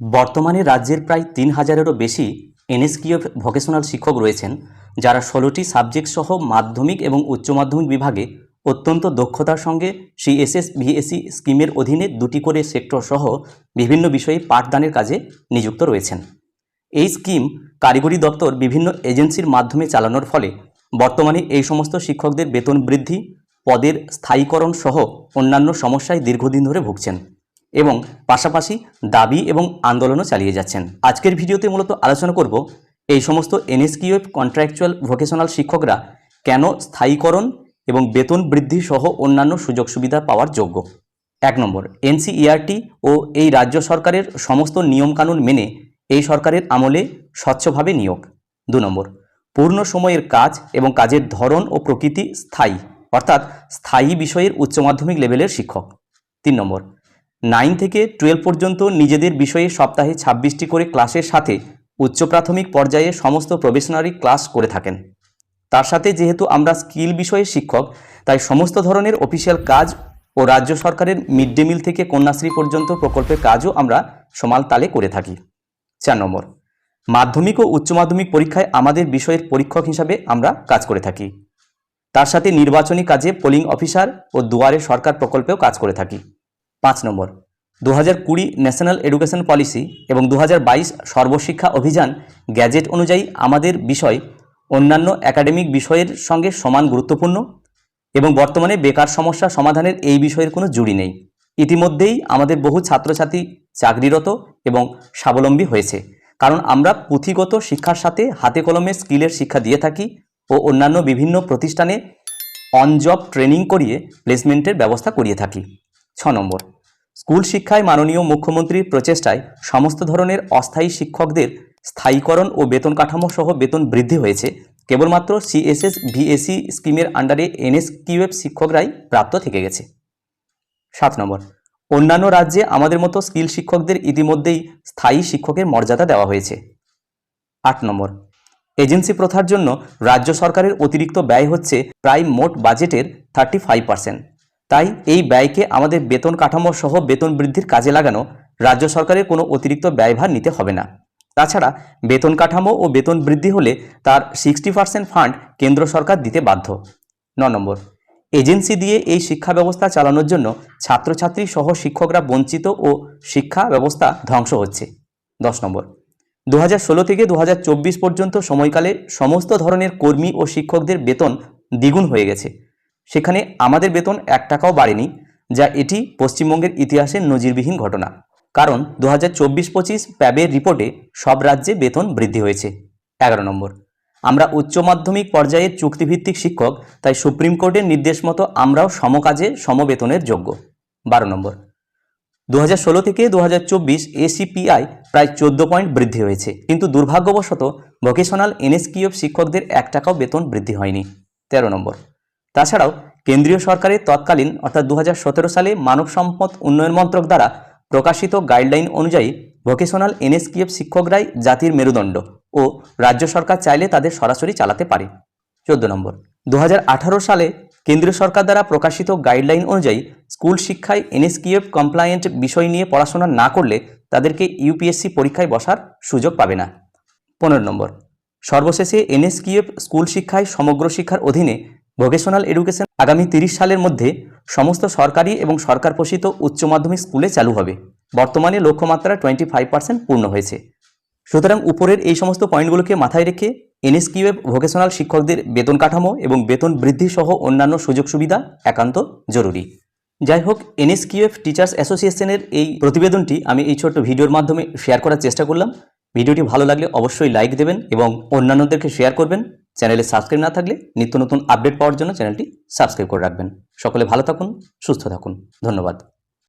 বর্তমানে রাজ্যের প্রায় তিন হাজারেরও বেশি এনএসকিউএফ ভোকেশনাল শিক্ষক রয়েছেন, যারা ষোলোটি সাবজেক্ট সহ মাধ্যমিক এবং উচ্চ মাধ্যমিক বিভাগে অত্যন্ত দক্ষতার সঙ্গে সিএসএস, ভিএসসি স্কিমের অধীনে দুটি করে সেক্টর সহ বিভিন্ন বিষয়ে পাঠদানের কাজে নিযুক্ত রয়েছেন। এই স্কিম কারিগরি দপ্তর বিভিন্ন এজেন্সির মাধ্যমে চালানোর ফলে বর্তমানে এই সমস্ত শিক্ষকদের বেতন বৃদ্ধি, পদের স্থায়ীকরণ সহ অন্যান্য সমস্যায় দীর্ঘদিন ধরে ভুগছেন। এবং পাশাপাশি দাবি এবং আন্দোলনও চালিয়ে যাচ্ছেন। আজকের ভিডিওতে মূলত আলোচনা করব এই সমস্ত এনএসকিউএফ কন্ট্রাকচুয়াল ভোকেশনাল শিক্ষকরা কেন স্থায়ীকরণ এবং বেতন বৃদ্ধি সহ অন্যান্য সুযোগ সুবিধা পাওয়ার যোগ্য। এক নম্বর, এনসিইআরটি ও এই রাজ্য সরকারের সমস্ত নিয়মকানুন মেনে এই সরকারের আমলে স্বচ্ছভাবে নিয়োগ। দু নম্বর, পূর্ণ সময়ের কাজ এবং কাজের ধরন ও প্রকৃতি স্থায়ী, অর্থাৎ স্থায়ী বিষয়ের উচ্চ মাধ্যমিক লেভেলের শিক্ষক। তিন নম্বর নাইন থেকে টুয়েলভ পর্যন্ত নিজেদের বিষয়ে সপ্তাহে ছাব্বিশটি করে ক্লাসের সাথে উচ্চ প্রাথমিক পর্যায়ে সমস্ত প্রবেশনারি ক্লাস করে থাকেন। তার সাথে যেহেতু আমরা স্কিল বিষয়ে শিক্ষক, তাই সমস্ত ধরনের অফিসিয়াল কাজ ও রাজ্য সরকারের মিড ডে মিল থেকে কন্যাশ্রী পর্যন্ত প্রকল্পের কাজও আমরা সমাল তালে করে থাকি। চার নম্বর, মাধ্যমিক ও উচ্চ মাধ্যমিক পরীক্ষায় আমাদের বিষয়ের পরীক্ষক হিসাবে আমরা কাজ করে থাকি। তার সাথে নির্বাচনী কাজে পোলিং অফিসার ও দুয়ারে সরকার প্রকল্পেও কাজ করে থাকি। পাঁচ নম্বর। দু হাজার কুড়ি ন্যাশনাল এডুকেশন পলিসি এবং দু হাজার বাইশ সর্বশিক্ষা অভিযান গ্যাজেট অনুযায়ী আমাদের বিষয় অন্যান্য একাডেমিক বিষয়ের সঙ্গে সমান গুরুত্বপূর্ণ এবং বর্তমানে বেকার সমস্যা সমাধানের এই বিষয়ের কোনো জুড়ি নেই। ইতিমধ্যেই আমাদের বহু ছাত্রছাত্রী চাকরিরত এবং স্বাবলম্বী হয়েছে। কারণ আমরা পুঁথিগত শিক্ষার সাথে হাতে কলমে স্কিলের শিক্ষা দিয়ে থাকি ও অন্যান্য বিভিন্ন প্রতিষ্ঠানে অন জব ট্রেনিং করিয়ে প্লেসমেন্টের ব্যবস্থা করিয়ে থাকি। ছ নম্বর। স্কুল শিক্ষায় মাননীয় মুখ্যমন্ত্রীর প্রচেষ্টায় সমস্ত ধরনের অস্থায়ী শিক্ষকদের স্থায়ীকরণ ও বেতন কাঠামো সহ বেতন বৃদ্ধি হয়েছে। কেবলমাত্র সিএসএস ভিএসি স্কিমের আন্ডারে এনএসকিউএফ শিক্ষকরাই প্রাপ্ত থেকে গেছে। সাত নম্বর। অন্যান্য রাজ্যে আমাদের মতো স্কিল শিক্ষকদের ইতিমধ্যেই স্থায়ী শিক্ষকের মর্যাদা দেওয়া হয়েছে। আট নম্বর। এজেন্সি প্রথার জন্য রাজ্য সরকারের অতিরিক্ত ব্যয় হচ্ছে প্রায় মোট বাজেটের থার্টি ফাইভ পার্সেন্ট। তাই এই ব্যয়কে আমাদের বেতন কাঠামো সহ বেতন বৃদ্ধির কাজে লাগানো রাজ্য সরকারের কোনো অতিরিক্ত ব্যয়ভার নিতে হবে না। তাছাড়া বেতন কাঠামো ও বেতন বৃদ্ধি হলে তার সিক্সটি পার্সেন্ট ফান্ড কেন্দ্র সরকার দিতে বাধ্য। ন নম্বর, এজেন্সি দিয়ে এই শিক্ষা ব্যবস্থা চালানোর জন্য ছাত্রছাত্রী সহ শিক্ষকরা বঞ্চিত ও শিক্ষা ব্যবস্থা ধ্বংস হচ্ছে। দশ নম্বর দু থেকে দু হাজার চব্বিশ পর্যন্ত সময়কালে সমস্ত ধরনের কর্মী ও শিক্ষকদের বেতন দ্বিগুণ হয়ে গেছে। সেখানে আমাদের বেতন এক টাকাও বাড়েনি, যা এটি পশ্চিমবঙ্গের ইতিহাসের নজিরবিহীন ঘটনা। কারণ দু হাজার চব্বিশ পঁচিশ প্যাবের রিপোর্টে সব রাজ্যে বেতন বৃদ্ধি হয়েছে। এগারো নম্বর। আমরা উচ্চ মাধ্যমিক পর্যায়ের চুক্তিভিত্তিক শিক্ষক, তাই সুপ্রিম কোর্টের নির্দেশ মতো আমরাও সমকাজে সমবেতনের যোগ্য। বারো নম্বর। দু হাজার ষোলো থেকে দু হাজার চব্বিশ এসিপিআই প্রায় চোদ্দ পয়েন্ট বৃদ্ধি হয়েছে, কিন্তু দুর্ভাগ্যবশত ভোকেশনাল এনএসকিউএফ শিক্ষকদের এক টাকাও বেতন বৃদ্ধি হয়নি। তেরো নম্বর। তাছাড়াও কেন্দ্রীয় সরকারের তৎকালীন অর্থাৎ দু হাজার সতেরো সালে মানব সম্পদ উন্নয়ন মন্ত্রক দ্বারা প্রকাশিত গাইডলাইন অনুযায়ী ভোকেশনাল এনএসকিএফ শিক্ষকরাই জাতির মেরুদণ্ড ও রাজ্য সরকার চাইলে তাদের সরাসরি চালাতে পারে। চোদ্দ নম্বর দু হাজার আঠারো সালে কেন্দ্রীয় সরকার দ্বারা প্রকাশিত গাইডলাইন অনুযায়ী স্কুল শিক্ষায় এনএসকিএফ কমপ্লায়েন্ট বিষয় নিয়ে পড়াশোনা না করলে তাদেরকে ইউপিএসসি পরীক্ষায় বসার সুযোগ পাবে না। পনেরো নম্বর, সর্বশেষে এনএসকিএফ স্কুল শিক্ষায় সমগ্র শিক্ষার অধীনে ভোকেশনাল এডুকেশন আগামী তিরিশ সালের মধ্যে সমস্ত সরকারি এবং সরকার পোষিত উচ্চ মাধ্যমিক স্কুলে চালু হবে। বর্তমানে লক্ষ্যমাত্রা টোয়েন্টি ফাইভ পার্সেন্ট পূর্ণ হয়েছে। সুতরাং উপরের এই সমস্ত পয়েন্টগুলোকে মাথায় রেখে এনএসকিউএফ ভোকেশনাল শিক্ষকদের বেতন কাঠামো এবং বেতন বৃদ্ধি সহ অন্যান্য সুযোগ সুবিধা একান্ত জরুরি। যাই হোক এনএসকিউএফ টিচার্স অ্যাসোসিয়েশনের এই প্রতিবেদনটি আমি এই ছোট্ট ভিডিওর মাধ্যমে শেয়ার করার চেষ্টা করলাম। ভিডিওটি ভালো লাগলে অবশ্যই লাইক দেবেন এবং অন্যান্যদেরকে শেয়ার করবেন। চ্যানেলে সাবস্ক্রাইব না থাকলে নিত্য নতুন আপডেট পাওয়ার জন্য চ্যানেলটি সাবস্ক্রাইব করে রাখবেন। সকলে ভালো থাকুন, সুস্থ থাকুন। ধন্যবাদ।